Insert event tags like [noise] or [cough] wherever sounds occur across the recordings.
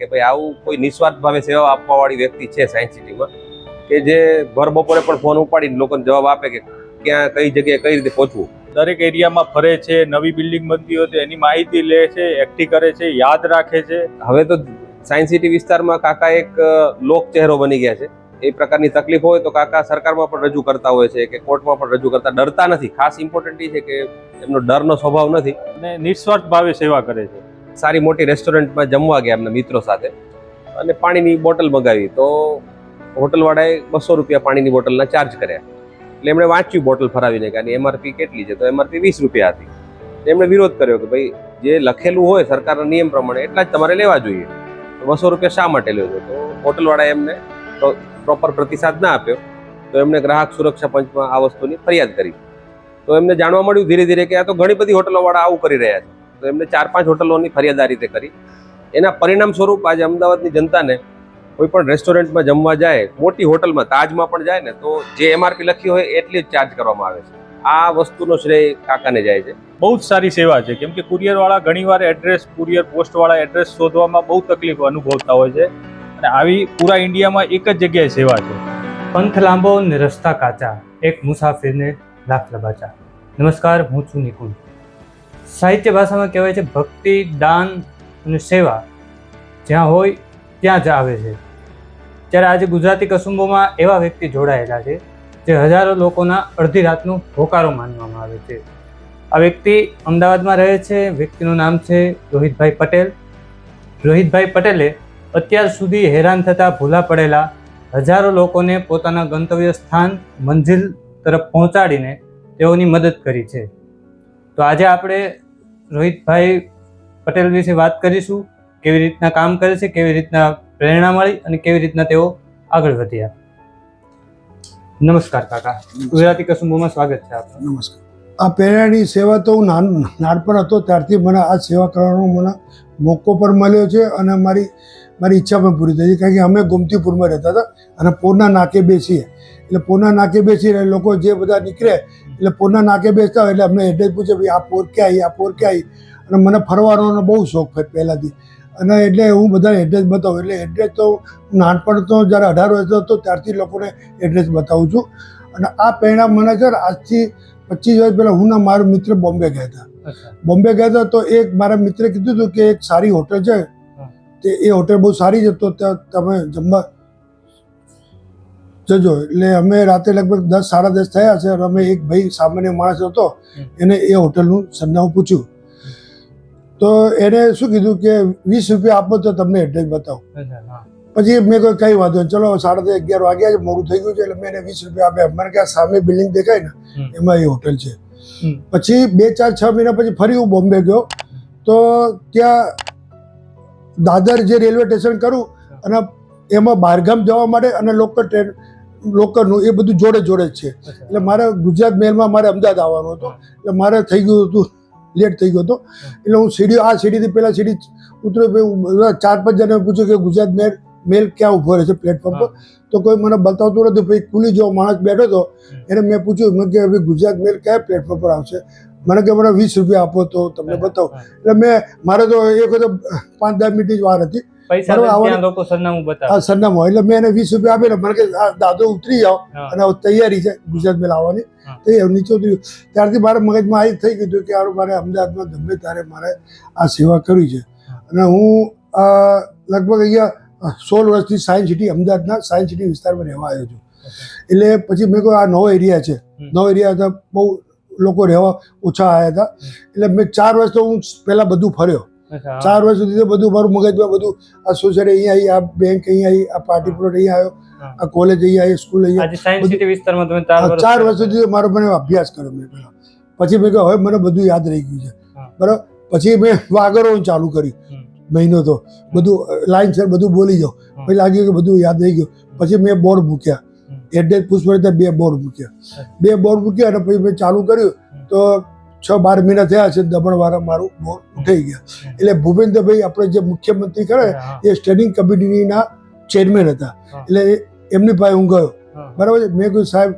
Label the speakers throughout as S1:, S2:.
S1: કે ભાઈ આવું કોઈ નિસ્વાર્થ ભાવે સેવા આપવાવાળી વ્યક્તિ છે સાયન્સ સિટીમાં કે જે ભર બપોરે પણ ફોન ઉપાડીને લોકોને જવાબ આપે કે ક્યાં કઈ જગ્યાએ કઈ રીતે પહોંચવું.
S2: દરેક એરિયામાં ફરે છે નવી બિલ્ડિંગ બનતી હોય તો એની માહિતી લે છે એકઠી કરે છે યાદ રાખે છે.
S1: હવે તો સાયન્સ સિટી વિસ્તારમાં કાકા એક લોક ચહેરો બની ગયા છે. એ પ્રકારની તકલીફ હોય તો કાકા સરકારમાં પણ રજૂ કરતા હોય છે કે કોર્ટમાં પણ રજૂ કરતા. ડરતા નથી. ખાસ ઇમ્પોર્ટન્ટ એ છે કે એમનો ડરનો સ્વભાવ નથી.
S2: અને નિસ્વાર્થ ભાવે સેવા કરે છે.
S1: સારી મોટી રેસ્ટોરન્ટમાં જમવા ગયા એમના મિત્રો સાથે અને પાણીની બોટલ મગાવી. તો હોટલવાળાએ બસો રૂપિયા પાણીની બોટલના ચાર્જ કર્યા. એટલે એમણે વાંચ્યું બોટલ ફરાવીને કે એમઆરપી કેટલી છે? તો એમઆરપી વીસ રૂપિયા હતી. એમણે વિરોધ કર્યો કે ભાઈ, જે લખેલું હોય સરકારના નિયમ પ્રમાણે એટલા જ તમારે લેવા જોઈએ. બસો રૂપિયા શા માટે છો? તો હોટલવાળાએ એમને પ્રોપર પ્રતિસાદ ના આપ્યો. તો એમણે ગ્રાહક સુરક્ષા પંચમાં આ વસ્તુની ફરિયાદ કરી. તો એમને જાણવા મળ્યું ધીરે ધીરે કે આ તો ઘણી બધી હોટલોવાળા આવું કરી રહ્યા છે. તો એમને ચાર પાંચ હોટલોની ફરિયાદ આ રીતે કરી. એના પરિણામ સ્વરૂપ આજે અમદાવાદની જનતાને કોઈ પણ રેસ્ટોરન્ટમાં જમવા જાય મોટી હોટલમાં તાજમાં પણ જાય ને તો જે એમઆરપી લખી હોય એટલી જ ચાર્જ કરવામાં આવે છે. આ વસ્તુનો શ્રેય કાકાને જાય છે.
S2: બહુ જ સારી સેવા છે. કેમ કે કુરિયરવાળા ઘણીવાર એડ્રેસ કુરિયર પોસ્ટવાળા એડ્રેસ શોધવામાં બહુ તકલીફ અનુભવતા હોય છે અને આવી પૂરા ઇન્ડિયામાં એક જ જગ્યાએ સેવા છે.
S3: પંથ લાંબો ને રસ્તા કાચા એક મુસાફિરને લાખ લબાચા. નમસ્કાર હું છું નિકુલ. સાહિત્ય ભાષામાં કહેવાય છે ભક્તિ, દાન અને સેવા. જ્યાં હોય ત્યાં જ આવે છે. ત્યારે આજે ગુજરાતી કસુંબોમાં એવા વ્યક્તિ જોડાયેલા છે, જે હજારો લોકોના અડધી રાતનું હોકારો માનવામાં આવે છે. આ વ્યક્તિ અમદાવાદમાં રહે છે, વ્યક્તિનું નામ છે રોહિતભાઈ પટેલ. રોહિતભાઈ પટેલે અત્યાર સુધી હેરાન થતા ભૂલા પડેલા હજારો લોકોને પોતાના ગંતવ્ય સ્થાન મંજિલ તરફ પહોંચાડીને તેઓની મદદ કરી છે. તો આજે આપણે રોહિતભાઈ પટેલ વિશે વાત કરીશું કેવી રીતના કામ કરે છે કેવી રીતના પ્રેરણા મળી અને કેવી રીતના તેઓ આગળ વધ્યા. નમસ્કાર કાકા. ગુજરાતી કસુંબોમાં સ્વાગત છે આપનું.
S4: નમસ્કાર. આ પ્રેરણાની સેવા તો હું નાન નાનપણ હતો ત્યારથી મને આ સેવા કરવાનો મને મોકો પણ મળ્યો છે અને મારી મારી ઈચ્છા પણ પૂરી થઈ છે. કારણ કે અમે ગોમતીપુરમાં રહેતા હતા અને પોરના નાકે બેસીએ. એટલે પોરના નાકે બેસી લોકો જે બધા નીકળે એટલે પોરના નાકે બેસતા હોય એટલે અમને એડ્રેસ પૂછે ભાઈ આ પોર ક્યાં આવી આ પોર ક્યાં આવી અને મને ફરવાનો બહુ શોખ છે પહેલાંથી. અને એટલે હું બધા એડ્રેસ બતાવું. એટલે એડ્રેસ તો નાનપણ તો જ્યારે અઢાર વર્ષનો હતો ત્યારથી લોકોને એડ્રેસ બતાવું છું. અને આ પ્રેરણા મને છે ને આજથી પચીસ વર્ષ પહેલાં હું ના મારો મિત્ર બોમ્બે ગયા હતા. બોમ્બે ગયા હતા તો એક મારા મિત્રે કીધું હતું કે એક સારી હોટલ છે. તે એ હોટલ બહુ સારી છે તો ત્યાં તમે જમવા જજો એટલે અમે રાતે લગભગ દસ સાડા દસ થયા છે અને અમે એક ભાઈ સામાન્ય માણસ હતો એને એ હોટલનું સરનામું પૂછ્યું. તો એને શું કીધું કે વીસ રૂપિયા આપો તો તમને એડ્રેસ બતાવો. પછી મેં કોઈ કઈ વાંધો ચલો સાડા અગિયાર વાગ્યા છે મોડું થઈ ગયું છે એટલે મેં એને વીસ રૂપિયા આપ્યા. મને ક્યાં સામે બિલ્ડિંગ દેખાય ને એમાં એ હોટલ છે. પછી બે ચાર છ મહિના પછી ફરી હું બોમ્બે ગયો. તો ત્યાં દાદર જે રેલવે સ્ટેશન કરું અને એમાં બહારગામ જવા માટે અને લોકલ ટ્રેન લોકલનું એ બધું જોડે જોડે જ છે. એટલે મારે ગુજરાત મહેલમાં મારે અમદાવાદ આવવાનું હતું. એટલે મારે થઈ ગયું હતું લેટ થઈ ગયો હતો. એટલે હું સીડી આ સીડીથી પહેલાં સીડી ઉતર્યો ચાર પાંચ જણાને પૂછ્યું કે ગુજરાત મેલ મેલ ક્યાં ઊભો રહે છે પ્લેટફોર્મ પર? તો કોઈ મને બતાવતું નથી ભાઈ કુલી જેવો માણસ બેઠો હતો એને મેં પૂછ્યું મેં કે ભાઈ ગુજરાત મેલ કયા પ્લેટફોર્મ પર આવશે? મને કે મને વીસ રૂપિયા આપો તો તમને બતાવો. એટલે મેં મારે તો એક વખત પાંચ દસ મિનિટની જ વાર હતી.
S3: પૈસા ત્યાં લોકો સરનામું
S4: આ
S3: બતાવે
S4: સરનામું. એટલે મેં એને વીસ રૂપિયા આપીને મને કે દાદો ઉતરી જાઓ. અને તૈયારી છે ગુજરાત મેં આવવાની તો એ નીચે ઉતર્યું ત્યારથી મારા મગજમાં આવી થઈ ગયું કે યાર મારે અમદાવાદમાં ગમે ત્યારે મારે આ સેવા કરવી છે. અને હું લગભગ અહીંયા સોળ વર્ષથી સાયન્સ સિટી અમદાવાદના સાયન્સ સિટી વિસ્તારમાં રહેવા આવ્યો છું. એટલે પછી મેં કહ્યું આ નવો એરિયા છે. નવો એરિયા હતા બહુ લોકો રહેવા ઓછા આવ્યા હતા. એટલે મેં ચાર વર્ષ તો હું પહેલાં બધું ફર્યો. ચાર વર્ષ સુધી તો બધું મારું મગજમાં બધું આ સોસાયટી અહીંયા આવી આ બેંક અહીંયા આવી આ પાર્ટી પ્લોટ અહીંયા આવ્યો આ કોલેજ અહીંયા આવી સ્કૂલ અહીંયા
S3: ચાર વર્ષ
S4: સુધી મારો મને અભ્યાસ કર્યો મેં પહેલા. પછી મેં કહ્યું હવે મને બધું યાદ રહી ગયું છે. બરાબર? પછી મેં વાગરો ચાલુ કર્યું મહિનો તો. બધું લાઈન સર બધું બોલી જાઉં પછી લાગ્યું કે બધું યાદ રહી ગયું. પછી મેં બોર્ડ મૂક્યા. એડ્રેસ પૂછવા બે બોર્ડ મૂક્યા. બે બોર્ડ મૂક્યા અને પછી મેં ચાલુ કર્યું તો છ બાર મહિના થયા છે દમણવાળા મારું બોર ઉઠાઈ ગયા. એટલે ભૂપેન્દ્રભાઈ આપણે જે મુખ્યમંત્રી કરે એ સ્ટેન્ડિંગ કમિટીના ચેરમેન હતા. એટલે એમની પાસે હું ગયો. બરાબર છે? મેં કહ્યું સાહેબ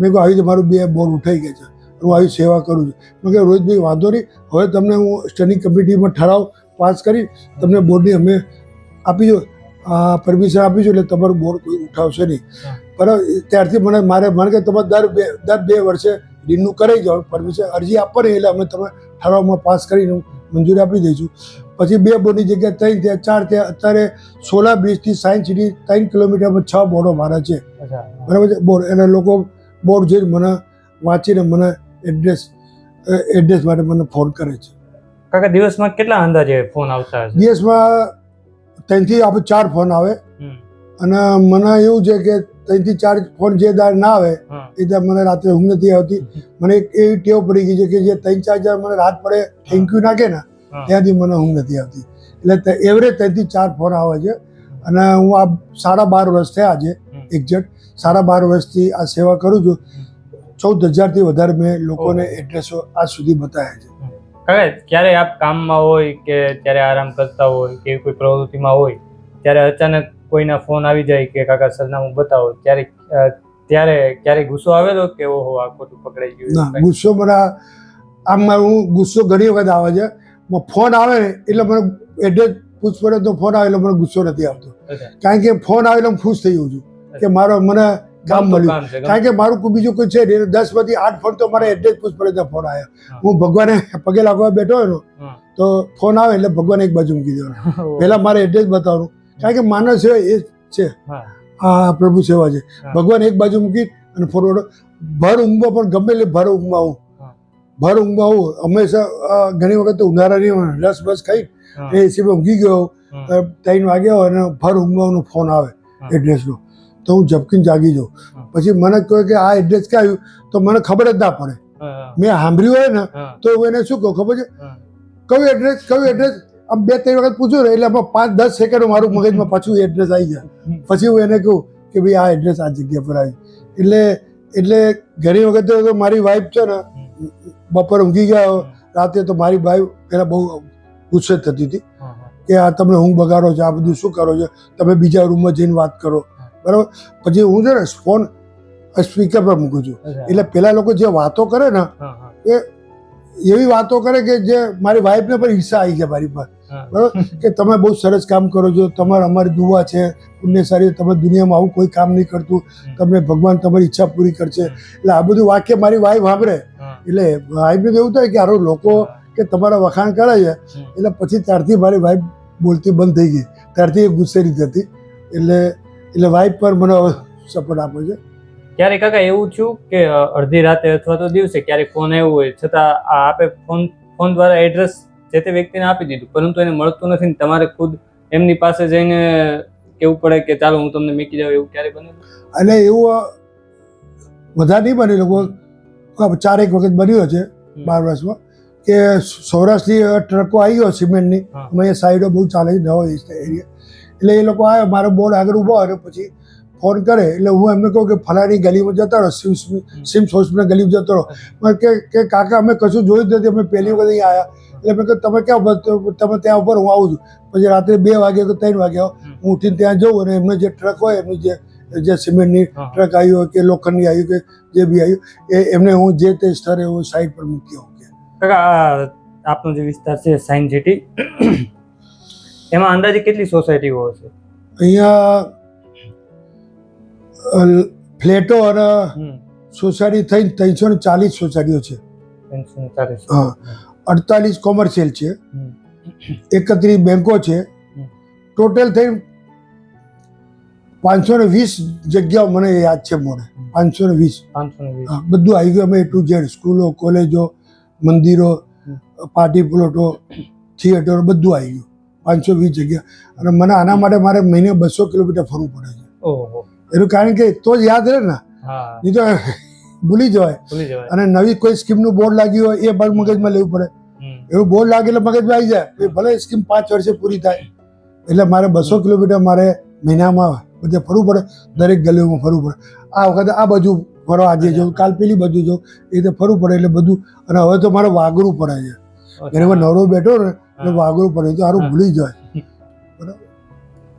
S4: મેં કહ્યું આવી મારું બે બોર ઉઠાઈ ગયા છે. હું આવી સેવા કરું છું. મેં કહ્યું રોહિતભાઈ વાંધો નહીં. હવે તમને હું સ્ટેન્ડિંગ કમિટીમાં ઠરાવ પાસ કરી તમને બોર્ડની અમે આપી દો. પરમિશન આપી છું એટલે તમારું બોર કોઈ ઉઠાવશે નહીં. બરાબર? ત્યારથી મને મારે મને કે તમે દર બે દર બે વર્ષે રિન્યુ કરાવી જાઓ પરમિશન અરજી આપવાની એટલે અમે તમે ઠરાવમાં પાસ કરીને મંજૂરી આપી દઈશું પછી બે બોર્ડની જગ્યાએ ત્રણ ત્યાં ચાર ત્યાં અત્યારે સોલા બ્રિજથી સાયન્સ સિટી ત્રણ કિલોમીટરમાં છ બોર્ડો મારા છે. બરાબર છે? બોર્ડ અને લોકો બોર્ડ જોઈને મને વાંચીને મને એડ્રેસ એડ્રેસ માટે મને ફોન કરે છે.
S3: કાકા દિવસમાં કેટલા અંદાજે ફોન આવતા
S4: દિવસમાં ત્રણથી આપણે ચાર ફોન આવે. અને મને એવું છે કે ત્રણથી ચાર ફોન જે દાર ના આવે એ ત્યાં મને રાત્રે ઊંઘ નથી આવતી. મને એક એવી ટેવ પડી ગઈ છે કે જે ત્રણ ચાર હજાર મને રાત પડે થેન્ક યુ નાખે ને ત્યાંથી મને ઊંઘ નથી આવતી. એટલે એવરેજ ત્રણથી ચાર ફોન આવે છે. અને હું આ સાડા બાર વર્ષ થયા છે
S3: હમ.
S4: એક્ઝેક્ટ સાડા બાર વર્ષથી આ સેવા કરું છું. ચૌદ હજારથી વધારે મેં લોકોને એડ્રેસો આજ સુધી બતાવ્યા છે.
S3: ક્યારે આપ કામમાં હોય કે ત્યારે આરામ કરતા હોય કે કોઈ પ્રવૃત્તિમાં હોય ત્યારે અચાનક કોઈના ફોન આવી જાય કે કાકા સરનામું બતાવો ત્યારે ત્યારે ક્યારે ગુસ્સો આવેલો કે ઓહો આ ખોટું પકડાઈ ગયું
S4: ના ગુસ્સો મને આમાં હું ગુસ્સો ઘણી વખત આવે છે. ફોન આવે એટલે મને એડ્રેસ પૂછપરછ તો ફોન આવે એટલે મને ગુસ્સો નથી આવતો. કારણ કે ફોન આવે એટલે હું ખુશ થઈ ગયું છું કે મારો મને કામ મળ્યું. કારણ કે મારું કોઈ બીજું કોઈ છે નહીં. દસમાંથી આઠ ફોન તો મારા એડ્રેસ પૂછપરછ ફોન આવ્યા.
S3: હું.
S4: ભગવાને પગે લાગવા બેઠો હોય તો ફોન આવે એટલે ભગવાન એક બાજુ મૂકી દેવાનો. [laughs] પહેલાં મારે એડ્રેસ બતાવવાનું. કારણ કે માનવ સેવા એ છે.
S3: હા.
S4: આ પ્રભુ સેવા છે. ભગવાન એક બાજુ મૂકી અને ફોરવર્ડ ભર ઊંઘવા પણ ગમે એટલે ભર ઊંઘવા
S3: હા.
S4: ભર ઊંઘવા હંમેશા ઘણી વખત તો ઉનાળાની રસ બસ ખાઈ. એ સિવાય ઊંઘી ગયો. ત્રણ વાગ્યા હોય અને ભર ઊંઘવાનો ફોન આવે એડ્રેસનો તો હું ઝપકીને જાગી જાઉં. પછી મને કહે કે આ એડ્રેસ ક્યાં આવ્યું? તો મને ખબર જ ના પડે. મેં સાંભળ્યું હોય ને તો હું એને શું કહું? ખબર છે? કયું એડ્રેસ કયું એડ્રેસ આમ બે ત્રણ વખત પૂછ્યું એટલે આમાં પાંચ દસ સેકન્ડ મારું મગજમાં પાછું એડ્રેસ આવી જાય પછી હું એને કહું કે ભાઈ આ એડ્રેસ આ જગ્યા પર આવી. એટલે એટલે ઘણી વખત તો મારી વાઈફ છે ને બપોર ઊંઘી ગયા રાતે તો મારી વાઈફ પહેલાં બહુ ગુસ્સે થતી હતી. કે આ તમે ઊંઘ બગાડો છો આ બધું શું કરો છો? તમે બીજા રૂમમાં જઈને વાત કરો. બરાબર? પછી હું છે ને ફોન સ્પીકર પર મૂકું છું. એટલે પેલા લોકો જે વાતો કરે ને
S3: હા.
S4: એવી વાતો કરે કે જે મારી વાઈફને પણ ઈર્ષા આવી ગયા મારી પર. બરાબર? કે તમે બહુ સરસ કામ કરો છો તમારે અમારી દુવા છે પુણ્ય સારી તમે દુનિયામાં આવું કોઈ કામ નહીં કરતું તમને ભગવાન તમારી ઈચ્છા પૂરી કરશે. એટલે આ બધું વાક્ય મારી વાઈફ સાંભળે. એટલે વાઈફને એવું થાય કે આરો લોકો કે તમારા વખાણ કરે છે એટલે પછી ત્યારથી મારી વાઈફ બોલતી બંધ થઈ ગઈ. ત્યારથી એ ગુસ્સેરી હતી. એટલે એટલે વાઈફ પર મને સપોર્ટ આપે છે.
S3: ક્યારેક કાકા એવું થયું કે અડધી રાતે અથવા તો દિવસે ક્યારેક ફોન આવ્યો હોય છતાં આ આપે ફોન ફોન દ્વારા એડ્રેસ જે તે વ્યક્તિને આપી દીધું પરંતુ એને મળતું નથી ને તમારે ખુદ એમની પાસે જઈને કેવું પડે કે ચાલો હું તમને મૂકી જાઉં એવું ક્યારે બને
S4: અને એવું વધારે નહીં બની લોકો ચારેક વખત બન્યું છે બાર વર્ષમાં કે સૌરાષ્ટ્રથી ટ્રકો આવી ગયો સિમેન્ટની. અમે સાઈડો બહુ ચાલે છે નવો એરિયા એટલે એ લોકો આવ્યો મારો બોર્ડ આગળ ઊભો હતો પછી ફોન કરે એટલે હું એમને કહું કે ફલાણી ગલીમાં જતા રહો સિમ્સ સિમ્સ હોસ્પિટલ ગલીમાં જતો રહો. પણ કે કે કાકા અમે કશું જોયું જ નથી અમે પહેલી વખત અહીં આવ્યા. એટલે મેં કહ્યું તમે ક્યાં તમે ત્યાં ઉપર હું આવું છું. પછી રાત્રે બે વાગે કે ત્રણ વાગે હું ઉઠીને ત્યાં જઉં અને એમને જે ટ્રક હોય એમની જે જે સિમેન્ટની ટ્રક આવી હોય કે લોખંડની આવી કે જે બી આવ્યું એ એમને હું જે તે સ્થળે હું સાઈડ પર મૂકી આવું કે.
S3: કાકા આપનો જે વિસ્તાર છે સાયન્સ સિટી એમાં અંદાજે કેટલી સોસાયટીઓ હશે
S4: અહીંયા ફ્લેટો અને સોસાયટી થઈને ત્રણસો ને ચાલીસ સોસાયટીઓ છે. હા. અડતાલીસ કોમર્શિયલ છે. એકત્રીસ બેંકો છે. ટોટલ થઈ પાંચસો ને વીસ જગ્યાઓ મને યાદ છે મોડે પાંચસો ને વીસ. બધું આવી ગયું. અમે ટુ ઝેડ સ્કૂલો કોલેજો મંદિરો પાર્ટી પ્લોટો થિયેટરો બધું આવી ગયું. પાંચસો વીસ જગ્યા. અને મને આના માટે મારે મહિને બસો કિલોમીટર ફરવું પડે છે.
S3: ઓહો.
S4: એનું કારણ કે તો જ યાદ રહે ને એ તો ભૂલી જવાય. અને નવી કોઈ સ્કીમનું બોર્ડ લાગ્યું હોય એ પણ મગજમાં લેવું પડે. એવું બોર્ડ લાગે એટલે મગજમાં આવી જાય ભલે સ્કીમ પાંચ વર્ષે પૂરી થાય. એટલે મારે બસો કિલોમીટર મારે મહિનામાં બધે ફરવું પડે દરેક ગલીઓમાં ફરવું પડે. આ વખતે આ બાજુ ફરવા આજે જવું કાલ પેલી બાજુ જવું એ રીતે ફરવું પડે એટલે બધું અને હવે તો મારે વાગરું પડે છે. એને વાર નવરો બેઠો ને એટલે
S3: હા.
S4: વાગરું પડે તો સારું ભૂલી જાય [laughs] બરાબર.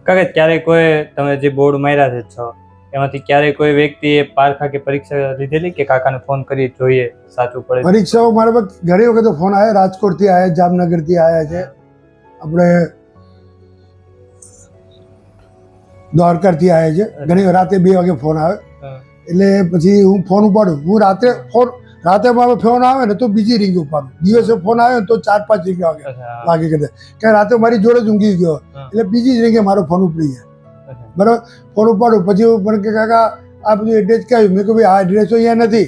S3: કાકા ક્યારેક કોઈ તમે જે બોર્ડ માર્યા છે છ એમાંથી ક્યારે કોઈ વ્યક્તિએ પારખા કે પરીક્ષા લીધેલી કે કાકાને ફોન કરી જોઈએ સાચું પડે
S4: પરીક્ષાઓ મારા પર ઘણી વખત ફોન આવ્યા રાજકોટથી આવ્યા જામનગરથી આવ્યા છે. આપણે દ્વારકાથી આવ્યા છે. ઘણી રાતે બે વાગે ફોન આવે. એટલે પછી હું ફોન ઉપાડું. હું રાત્રે ફોન રાતે મારો ફોન આવે ને તો બીજી રિંગ ઉપાડું. દિવસે ફોન આવે ને તો ચાર પાંચ રિંગ વાગે. વાગે કરતા કે રાતે મારી જોડે જ ઊંઘી ગયો. એટલે બીજી જ રિંગે મારો ફોન ઉપડી જાય. બરાબર? ફોન ઉપાડું. પછી મને કે કાકા આ બધું એડ્રેસ ક્યાં મેં કહ્યું ભાઈ આ એડ્રેસ તો અહીંયા નથી.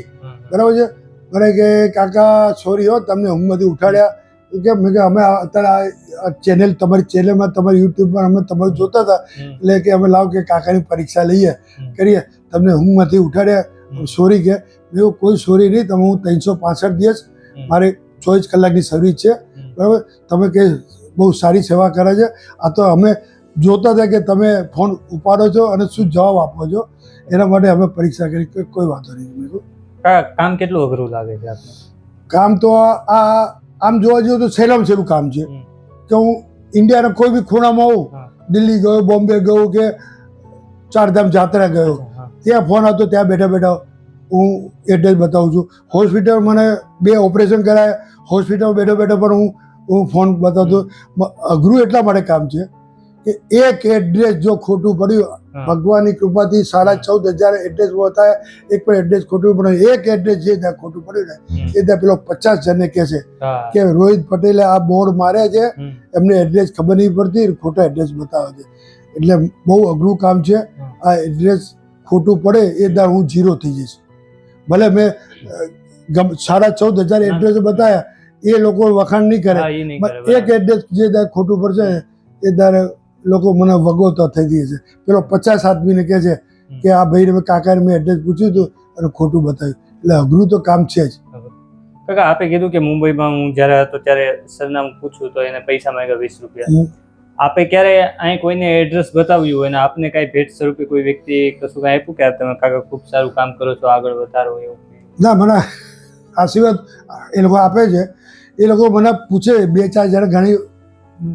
S4: બરાબર છે? મને કે કાકા સોરી હો તમને ઊંઘમાંથી ઉઠાડ્યા. કે મેં કે અમે અત્યારે આ ચેનલ તમારી ચેનલમાં તમારી યુટ્યુબ પર અમે તમારું જોતા હતા. એટલે કે અમે લાવ કે કાકાની પરીક્ષા લઈએ. કરીએ. તમને ઊંઘમાંથી ઉઠાડ્યા. સોરી કે મેં કહ્યું કોઈ સોરી નહીં. તમે હું ત્રણસો પાસઠ દિવસ. મારે ચોવીસ કલાકની સર્વિસ છે. બરાબર? તમે કે બહુ સારી સેવા કરે છે. આ તો અમે જોતા હતા કે તમે ફોન ઉપાડો છો અને શું જવાબ આપો છો એના માટે અમે પરીક્ષા કરી. કે કોઈ વાંધો નહીં.
S3: કામ કેટલું અઘરું લાગે છે આપને?
S4: કામ તો આ આમ જોવા જઈએ તો સહેલામાં સહેલું કામ છે. કે હું ઇન્ડિયાના કોઈ બી ખૂણામાં હોઉં દિલ્હી ગયો બોમ્બે ગયો કે ચારધામ જાત્રા ગયો ત્યાં ફોન આવતો ત્યાં બેઠા બેઠા હું એડ્રેસ બતાવું છું. હોસ્પિટલ મને બે ઓપરેશન કરાયા. હોસ્પિટલમાં બેઠો બેઠો પણ હું હું ફોન બતાવતો. અઘરું એટલા માટે કામ છે. કે એક એડ્રેસ જો ખોટું પડ્યું ભગવાનની કૃપાથી સાડા ચૌદ હજાર એડ્રેસ બતાવ્યા એક પણ એડ્રેસ ખોટું પડ્યું એક એડ્રેસ જે ત્યાં ખોટું પડ્યું ને એ ત્યાં પેલો પચાસ જણને કહે છે કે રોહિત પટેલે આ બોર્ડ માર્યા છે. એમને એડ્રેસ ખબર નહીં પડતી ખોટા એડ્રેસ બતાવે છે. એટલે બહુ અઘરું કામ છે આ એડ્રેસ ખોટું પડે એ દાર હું જીરો થઈ જઈશ. ભલે મેં સાડા ચૌદ હજાર એડ્રેસ બતાવ્યા એ લોકો વખાણ નહીં કરે. એક એડ્રેસ જે ત્યાં ખોટું પડશે એ દારે લોકો મને વગોતો થઈ ગઈ છે. પેલો પચાસ આદમીને કહે છે કે આ ભાઈને મેં કાકાને મેં એડ્રેસ પૂછ્યું હતું અને ખોટું બતાવ્યું. એટલે અઘરું તો કામ છે જ.
S3: કાકા આપે કીધું કે મુંબઈમાં હું જ્યારે હતો ત્યારે સરનામું પૂછ્યું તો એને પૈસા માંગ્યા વીસ રૂપિયા. આપે ક્યારે અહીં કોઈને એડ્રેસ બતાવ્યું હોય અને આપને કાંઈ ભેટ સ્વરૂપે કોઈ વ્યક્તિ કશું કાંઈ આપ્યું કે તમે કાકા ખૂબ સારું કામ કરો છો આગળ વધારો એવું
S4: ના મને આશીર્વાદ એ લોકો આપે છે. એ લોકો મને પૂછે બે ચાર જણા ઘણી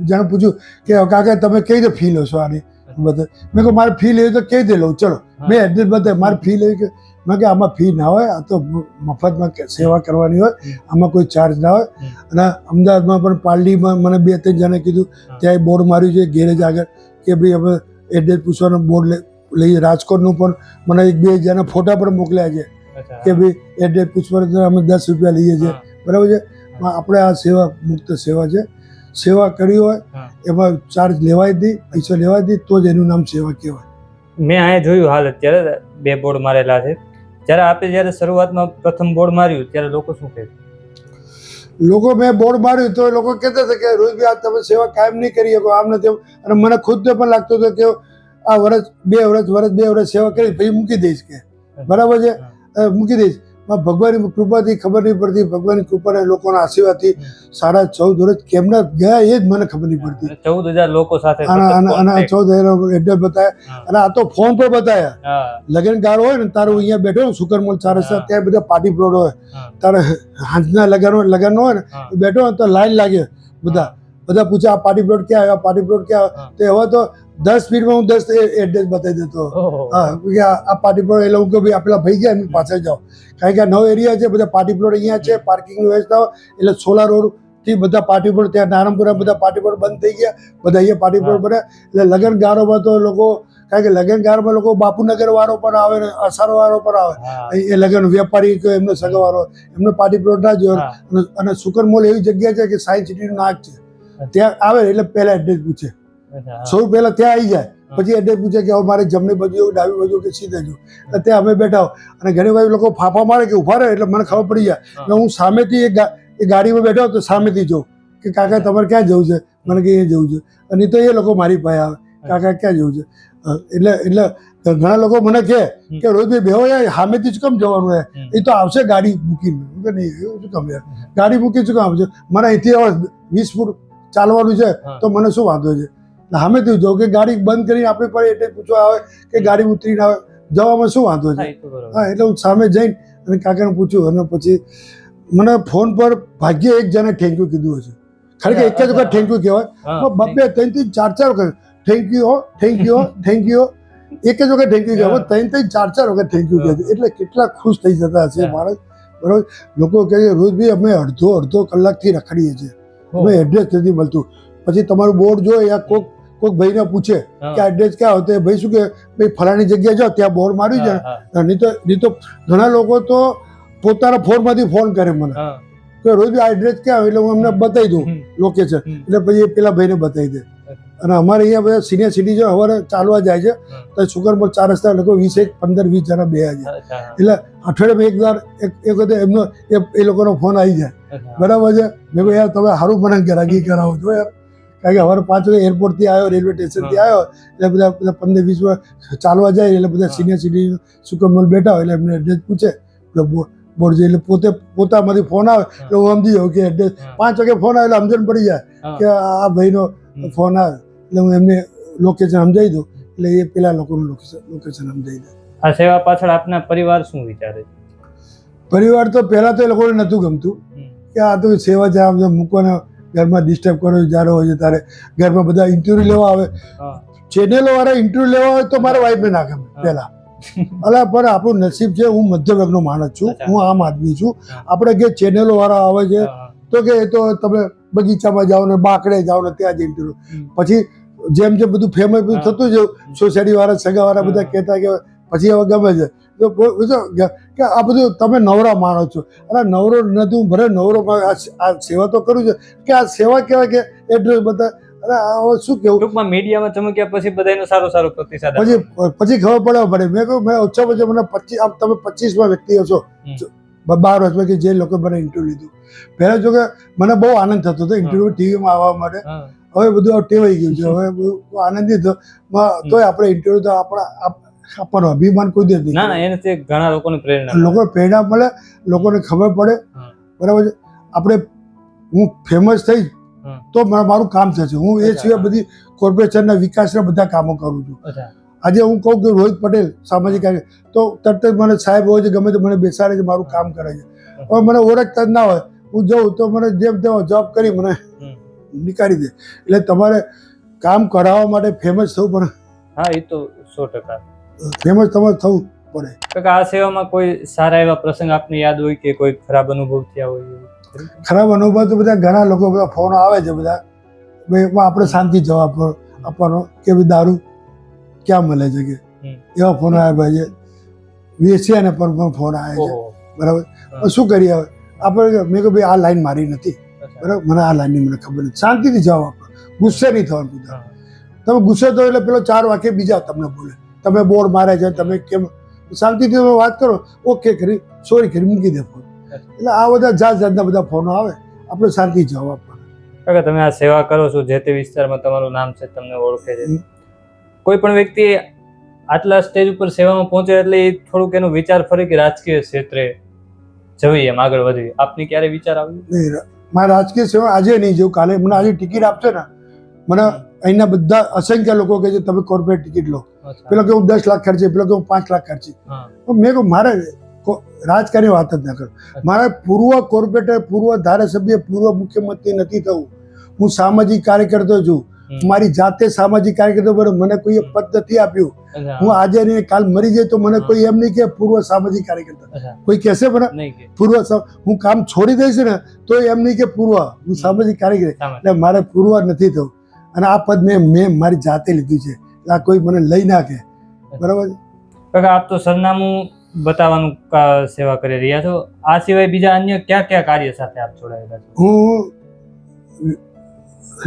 S4: જણા પૂછ્યું કે કાકા તમે કઈ રીતે ફી લો છો આની બધા મેં કહું મારે ફી લેવી તો કઈ રીતે લઉં? ચલો મેં એડ્રેસ બધા મારે ફી લેવી કે મેં કે આમાં ફી ના હોય આ તો મફતમાં સેવા કરવાની હોય આમાં કોઈ ચાર્જ ના હોય. અને અમદાવાદમાં પણ પાલડીમાં મને બે ત્રણ જણે કીધું ત્યાં બોર્ડ માર્યું છે ગેરેજ આગળ કે ભાઈ અમે એડ્રેસ પૂછવાનું બોર્ડ લઈ રાજકોટનું પણ મને એક બે જણા ફોટા પણ મોકલ્યા છે કે ભાઈ એડ્રેસ પૂછવાનું અમે દસ રૂપિયા લઈએ છીએ. બરાબર છે? આપણે આ સેવા મુક્ત સેવા છે. સેવા કરી હોય એમાં ચાર્જ લેવાય દી પૈસા લેવાય જ તો જ એનું નામ સેવા કહેવાય.
S3: મેં અહીંયા જોયું હાલ અત્યારે બે બોર્ડ મારેલા છે. જ્યારે આપે જ્યારે શરૂઆતમાં પ્રથમ બોર્ડ માર્યું ત્યારે લોકો શું કહે?
S4: લોકો મેં બોર્ડ માર્યું તો એ લોકો કહેતા હતા કે રોહિતભાઈ આ તમે સેવા કાયમ નહીં કરી શકો. આમ નથી. અને મને ખુદને પણ લાગતો હતો કે આ વર્ષ બે વર્ષ વર્ષ બે વર્ષ સેવા કરી પછી મૂકી દઈશ કે. બરાબર છે? મૂકી દઈશ. ભગવાનની કૃપાથી ખબર નહીં પડતી ભગવાનની કૃપાના લોકોના આશીર્વાદથી સાડા ચૌદ વર્ષ કેમના ગયા એ જ મને ખબર નહીં પડતી.
S3: ચૌદ હજાર લોકો સાથે ચૌદ.
S4: ચૌદ એડ્રેસ બતાવ્યા અને આ તો ફોન પર બતાવ્યા લગન ગાળો હોય ને તારું અહીંયા બેઠો ને સુકરમલ ચાર રસ્તા
S3: હા.
S4: ત્યાં બધા પાર્ટી પ્લોટ હોય. તારે હાંજના લગન હોય લગ્ન હોય ને બેઠો તો લાઈન લાગે. બધા બધા પૂછે આ પાર્ટી પ્લોટ ક્યાં આવ્યા? પાર્ટી પ્લોટ ક્યાં. તો એવા તો દસ મિનિટમાં હું દસ એડ્રેસ બતાવી દેતો. હા આ પાર્ટી પ્લોટ એટલે હું કે ભાઈ આપેલા ભાઈ ગયા એમની પાછળ જાઓ. કારણ કે આ નવો એરિયા છે બધા પાર્ટી પ્લોટ અહીંયા છે પાર્કિંગની વ્યવસ્થા એટલે સોલા રોડથી બધા પાર્ટી પ્લોટ ત્યાં નારણપુરા બધા પાર્ટી પ્લોટ બંધ થઈ ગયા બધા અહીંયા પાર્ટી પ્લોટ બન્યા. એટલે લગ્ન ગારોમાં તો લોકો કારણ કે લગ્ન ગારમાં લોકો બાપુનગર વાળો પણ આવે ને અસારો વાળો પણ આવે. એ લગ્ન વેપારી કે એમનો સગાવાળો એમનો પાર્ટી પ્લોટ ના જોયો અને- સુકર મોલ એવી જગ્યા છે કે સાયન્સ સિટીનું નાક છે. ત્યાં આવે એટલે પહેલા એડ્રેસ પૂછે. સૌ પહેલા ત્યાં આવી જાય. પછી એને પૂછે કે હવે મારે જમણી બાજુ ડાબી બાજુ કે સીધે જવું ત્યાં અમે બેઠા અને ઘણી વાર લોકો ફાફા મારે કે ઊભા રહે એટલે મને ખબર પડી જાય. એટલે હું સામેથી એ ગાડીમાં બેઠો તો સામેથી જોઉં. કે કાકા તમારે ક્યાં જવું છે? મને કે એ જવું છે. અને તો એ લોકો મારી પાસે આવે. કાકા ક્યાં જવું છે? એટલે એટલે ઘણા લોકો મને કહે કે રોહિતભાઈ બેહો યાર સામેથી જ કેમ જવાનું હે? એ તો આવશે ગાડી મૂકીને. કે નહીં એવું શું કામ યાર? ગાડી મૂકી શું કામ આવશે મને અહીંથી વીસ ફૂટ ચાલવાનું છે તો મને શું વાંધો છે? એટલે તો જો કે ગાડી બંધ કરીને આપણી પાસે એટલે પૂછવા આવે કે ગાડી ઉતરીને આવે જવામાં શું વાંધો છે. હા એટલે હું સામે જઈને અને કાકાને પૂછ્યું અને પછી મને ફોન પર ભાગ્ય એક જણે થેન્ક યુ કીધું હશે. ખરેખર એક જ વખત થેન્ક યુ કહેવાય. બબ્બે ત્રણ ત્રણ ચાર ચાર વખત થેન્ક યુ હો થેન્ક યુ હો થેન્ક યુ એક જ વખત થેન્ક યુ કહેવાય. ત્રણ ત્રણ ચાર ચાર વખત થેન્ક યુ કહે એટલે કેટલા ખુશ થઈ જતા હશે. માણસ. બરોબર? લોકો કહે છે રોજ ભાઈ અમે અડધો અડધો કલાકથી રખડીએ છીએ. અમે એડ્રેસ નથી મળતું. પછી તમારું બોર્ડ જો યા કોક કોઈક ભાઈને પૂછે કે આ એડ્રેસ ક્યાં હોય ભાઈ શું કે ભાઈ ફલાણી જગ્યાએ જાઓ ત્યાં બોર માર્યું છે. નહીં તો નહીં તો ઘણા લોકો તો પોતાના ફોનમાંથી ફોન કરે મને. કે રોજ આ એડ્રેસ ક્યાં એટલે હું એમને બતાવી દઉં. લોકેશન એટલે પછી એ પેલા ભાઈને બતાવી દે. અને અમારે અહીંયા બધા સિનિયર સિટીઝન સવારે ચાલવા જાય છે.
S3: તો
S4: તો પર ચાર રસ્તા લોકો વીસ એક પંદર વીસ જણા બે છે એટલે અઠવાડિયામાં એક વાર એક વખતે એમનો એ એ લોકોનો ફોન આવી જાય. બરાબર છે? મેં કહ્યું યાર તમે સારું મને ગરાગી કરાવો. છો યાર કારણ કે અમારો પાંચ વાગે એરપોર્ટથી આવ્યો રેલવે સ્ટેશનથી. આવ્યો એટલે બધા બધા પંદર વીસ ચાલવા જાય એટલે બધા સિનિયર સિટી સુકમલ બેઠા હોય એટલે એમને એડ્રેસ પૂછે. એટલે બોર્ડ એટલે પોતે પોતામાંથી ફોન આવે એટલે હું સમજી જાઉં કે એડ્રેસ પાંચ વાગે ફોન આવે એટલે સમજણ પડી જાય કે આ ભાઈનો ફોન આવે. એટલે હું એમને લોકેશન સમજાવી દઉં એટલે એ પેલા લોકોનું લોકેશન લોકેશન સમજાવી દઉં
S3: આ સેવા પાછળ આપના પરિવાર શું વિચારે છે?
S4: પરિવાર તો પહેલાં તો એ લોકોને નહોતું ગમતું કે આ તો સેવા જ્યાં મૂકવાના ઘરમાં ડિસ્ટર્બ કરો જ્યારે હોય છે ત્યારે ઘરમાં બધા ઇન્ટરવ્યુ લેવા આવે. ચેનલો વાળા ઇન્ટરવ્યુ લેવા હોય તો મારા વાઈફને ના ગમે. પહેલા. અલા પણ આપણું નસીબ છે હું મધ્યવર્ગનો માણસ છું હું આમ આદમી છું. આપણે કે ચેનલો વાળા આવે છે તો કે એ તો તમે બગીચામાં જાઓ ને બાકડે જાઓ ને ત્યાં જ ઇન્ટરવ્યુ પછી જેમ જેમ બધું ફેમસ થતું જ સોસાયટી વાળા સગા વાળા બધા. કહેતા કે પછી હવે ગમે છે. કે કે આ બધું તમે નવરા માણો છો. અરે નવરો નથી હું ભલે નવરો આ સેવા તો કરું છું. કે આ સેવા કહેવાય કે એડ્રેસ બધા અરે હવે શું કેવું
S3: ટૂંકમાં મીડિયામાં ચમક્યા પછી બધાનો સારો સારો પ્રતિસાદ
S4: પછી પછી ખબર પડે પડે મેં કહ્યું મેં ઓછા પછી મને પચીસ આમ તમે પચીસમાં વ્યક્તિ હશો. બાર વર્ષમાં કે જે લોકો મને ઇન્ટરવ્યુ લીધું. પહેલાં જો કે મને બહુ આનંદ થતો હતો ઇન્ટરવ્યુ ટીવીમાં આવવા માટે. હવે બધું ટેવાઈ ગયું છે. [laughs] હવે આનંદિત થયો. આપણે ઇન્ટરવ્યુ તો આપણા આપણો અભિમાન કોઈ દે
S3: ના ના એનાથી ઘણા લોકોને પ્રેરણા
S4: લોકો પ્રેરણા મળે લોકોને ખબર પડે. બરાબર છે? આપણે હું ફેમસ થઈ તો મારું કામ થશે હું એ સિવાય બધી કોર્પોરેશનના વિકાસના બધા કામો કરું છું. આજે હું કહું કે રોહિત પટેલ સામાજિક તો તરત જ મને સાહેબ હોય છે ગમે તે મને બેસાડે છે મારું કામ કરે છે. હવે મને ઓળખતા જ ના હોય હું જાઉં તો મને જેમ તેમ જોબ કરી મને નીકાળી દે. એટલે તમારે કામ કરાવવા માટે ફેમસ થવું પણ
S3: હા એ તો સો ટકા.
S4: ફેમસ તમારે થવું પડે.
S3: કાકા આ સેવામાં કોઈ સારા એવા પ્રસંગ આપને યાદ હોય કે કોઈ ખરાબ અનુભવ થયા હોય
S4: ખરાબ અનુભવ તો બધા ઘણા લોકો બધા ફોન આવે છે બધા. ભાઈ એમાં આપણે શાંતિ જવાબ આપવાનો કે દારૂ ક્યાં મળે છે કે? એવા ફોન આવ્યા છે વેચિયાને પણ પણ ફોન આવે છે. બરાબર. શું કરીએ હવે? આપણે મેં કહ્યું ભાઈ આ લાઈન મારી નથી. બરાબર? મને આ લાઈનની મને ખબર નથી. શાંતિથી જવાબ આપો. ગુસ્સે નહીં થવાનું બધા તમે ગુસ્સે થયો એટલે પેલો ચાર વાક્ય બીજા તમને બોલે. તમે બોર્ડ મારે છે તમે કેમ? શાંતિથી તમે વાત કરો. ઓકે કરી સોરી કરી મૂકી દે ફોન એટલે આ બધા જાત જાતના બધા ફોનો આવે આપણે શાંતિ જવાબ આપવાનો.
S3: કાકા તમે આ સેવા કરો છો જે તે વિસ્તારમાં તમારું નામ છે તમને ઓળખે છે.
S4: કોઈ
S3: પણ વ્યક્તિ આટલા સ્ટેજ ઉપર સેવામાં પહોંચે એટલે એ થોડુંક એનો વિચાર ફરે કે રાજકીય ક્ષેત્રે જવી એમ આગળ વધવી. આપની ક્યારે વિચાર આવ્યો?
S4: નહીં મારા રાજકીય સેવા આજે નહીં જો કાલે મને આજે ટિકિટ આપશે ને મને અહીંના બધા અસંખ્ય લોકો કહે છે તમે કોર્પોરેટ ટિકિટ લો. પેલો કે હું દસ લાખ ખર્ચે પેલો કે હું પાંચ લાખ ખર્ચી. મેં કહ્યું મારે રાજકારણી વાત જ ના કરું. મારે પૂર્વ કોર્પોરેટર પૂર્વ ધારાસભ્ય પૂર્વ મુખ્યમંત્રી નથી થવું. હું સામાજિક કાર્યકર્તો છું. મારી જાતે સામાજિક કાર્યકર્તો બરાબર મને કોઈએ પદ નથી આપ્યું. હું આજે નહીં કાલ મરી જાય તો મને કોઈ એમ નહીં કે પૂર્વ સામાજિક કાર્યકર્તા. કોઈ કહેશે મને પૂર્વ હું કામ છોડી દઈશ ને તો એમ નહીં કે પૂર્વ. હું સામાજિક કાર્યકર એટલે મારે પૂર્વ નથી થવું. અને આ પદ મેં મેં મારી જાતે લીધું છે. આ કોઈ મને લઈ નાખે બરાબર?
S3: કાકા આપ તો સરનામું બતાવવાનું સેવા કરી રહ્યા છો. આ સિવાય બીજા અન્ય કયા કયા કાર્ય સાથે આપ જોડાયેલા છો?
S4: હું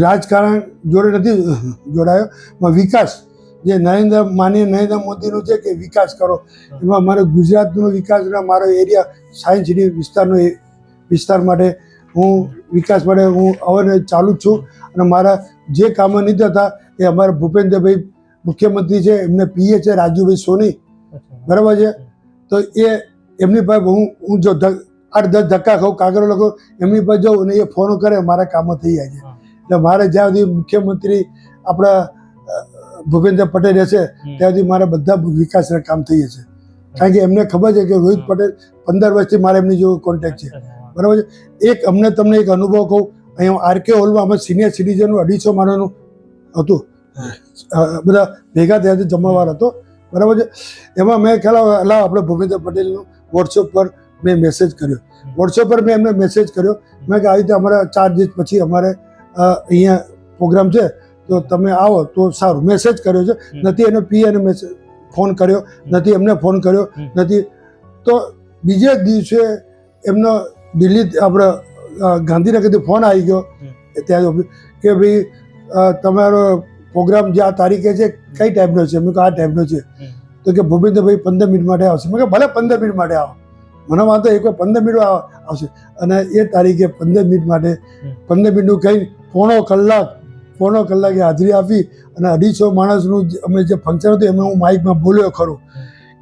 S4: રાજકારણ જોડે નથી જોડાયો. પણ વિકાસ જે નરેન્દ્ર માનીય નરેન્દ્ર મોદીનું છે કે વિકાસ કરો. એમાં મારે ગુજરાતનો વિકાસ મારો એરિયા સાયન્સ સિટી વિસ્તારનો વિસ્તાર માટે હું વિકાસ માટે હું હવે ચાલુ જ છું. અને મારા જે કામો નહીં થતા એ અમારા ભૂપેન્દ્રભાઈ મુખ્યમંત્રી છે એમને પીએ છે રાજુભાઈ સોની. બરાબર છે? તો એ એમની પાસે હું હું જો આઠ દસ ધક્કા ખાઉં કાગળો લખો એમની પાસે જાઉં અને એ ફોન કરે મારા કામો થઈ જાય છે. એટલે મારે જ્યાં સુધી મુખ્યમંત્રી આપણા ભૂપેન્દ્ર પટેલ રહેશે ત્યાં સુધી મારા બધા વિકાસના કામ થઈ જશે. કારણ કે એમને ખબર છે કે રોહિત પટેલ પંદર વર્ષથી મારે એમની જોડે કોન્ટેક્ટ છે. બરાબર છે? એક અમને તમને એક અનુભવ કહું અહીંયા આરકે હોલમાં અમે સિનિયર સિટીઝનનું અઢીસો માણસનું હતું. બધા ભેગા થયા જમાવાર જમણવાર હતો. બરાબર છે? એમાં મેં ખ્યાલ આવે, આપણે ભૂપેન્દ્ર પટેલનું વોટ્સઅપ પર મેં મેસેજ કર્યો. વોટ્સઅપ પર મેં એમને મેસેજ કર્યો. મેં કે આવી રીતે અમારા ચાર દિવસ પછી અમારે અહીંયા પ્રોગ્રામ છે તો તમે આવો તો સારું. મેસેજ કર્યો છે. નથી એને પી અને મેસેજ ફોન કર્યો. નથી એમને ફોન કર્યો. નથી. તો બીજે દિવસે એમનો દિલ્હી આપણે ગાંધીનગરથી ફોન આવી ગયો. ત્યાં કે ભાઈ તમારો પ્રોગ્રામ જે આ તારીખે છે કઈ ટાઈપનો છે? મેં કહ્યું આ ટાઈપનો છે. તો કે ભૂપેન્દ્રભાઈ પંદર મિનિટ માટે આવશે. મેં કહ્યું ભલે પંદર મિનિટ માટે આવો. મને વાંધો એક વાર પંદર મિનિટ આવશે. અને એ તારીખે પંદર મિનિટ માટે પંદર મિનિટનું કંઈ પોણો કલાક પોણો કલાકે હાજરી આપી અને અઢીસો માણસનું અમે જે ફંક્શન હતું એમાં હું માઇકમાં બોલ્યો ખરો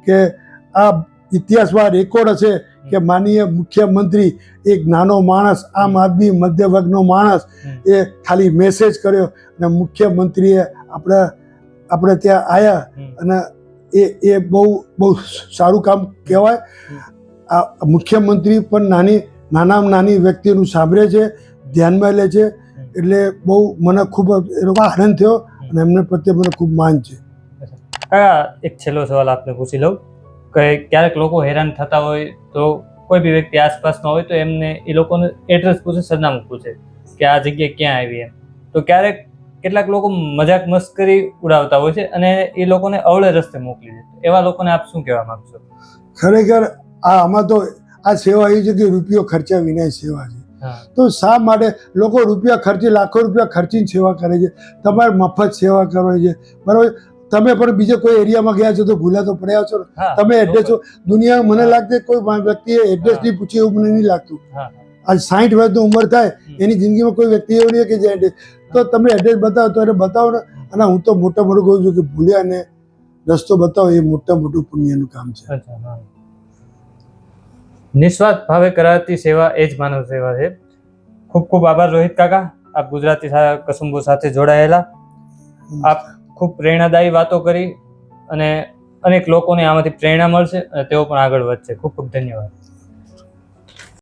S4: કે આ ઇતિહાસમાં રેકોર્ડ હશે. કે માનીય મુખ્યમંત્રી એક નાનો માણસ આમ આદમી મધ્ય વર્ગનો માણસ એ ખાલી મેસેજ કર્યો અને મુખ્યમંત્રીએ આપણે આપણે ત્યાં આવ્યા અને એ એ બહુ બહુ સારું કામ કહેવાય. આ મુખ્યમંત્રી પણ નાની નાનામાં નાની વ્યક્તિનું સાંભળે છે ધ્યાનમાં લે છે એટલે બહુ મને ખૂબ એનો આનંદ થયો અને એમને પ્રત્યે મને ખૂબ માન છે.
S3: એક છેલ્લો સવાલ આપને પૂછી લઉં. કે ક્યારેક લોકો હેરાન થતા હોય તો કોઈ બી વ્યક્તિ આસપાસમાં હોય તો એમને એ લોકોને એડ્રેસ પૂછે સરનામું પૂછે કે આ જગ્યાએ ક્યાં આવી એમ. તો ક્યારેક કેટલાક લોકો મજાક મસ્કરી ઉડાવતા હોય છે અને એ લોકોને અવળે રસ્તે મોકલી દે. એવા લોકોને આપ શું કહેવા માંગશો
S4: ખરેખર આ આમાં તો આ સેવા એ છે કે રૂપિયો ખર્ચા વિના સેવા છે. તો શા માટે લોકો રૂપિયા ખર્ચી લાખો રૂપિયા ખર્ચીને સેવા કરે છે? તમારે મફત સેવા કરવાની છે. બરાબર? તમે પણ બીજે કોઈ એરિયામાં ગયા છો તો ભૂલા તો પડ્યા છો તમે એડ્રેસ દુનિયા મને લાગતી કોઈ વ્યક્તિએ એડ્રેસ નહીં પૂછ્યું એવું મને નહીં લાગતું. આજ સાઠ વર્ષની ઉંમર થાય એની જિંદગીમાં કોઈ વ્યક્તિ એવું નહીં કે જે એડ્રેસ તો તમે એડ્રેસ બતાવો તો એને બતાવો ને. અને હું તો મોટા મોટું કહું છું કે ભૂલ્યા ને રસ્તો બતાવો એ મોટા મોટું પુણ્યનું કામ છે.
S3: નિસ્વાર્થ ભાવે કરાતી સેવા એ જ માનવ સેવા છે. ખૂબ ખૂબ આભાર રોહિત કાકા. આપ ગુજરાતી કસુંબો સાથે જોડાયેલા. આપ ખૂબ પ્રેરણાદાયી વાતો કરી અને અનેક લોકોને આમાંથી પ્રેરણા મળશે અને તેઓ પણ આગળ વધશે. ખૂબ ખૂબ ધન્યવાદ.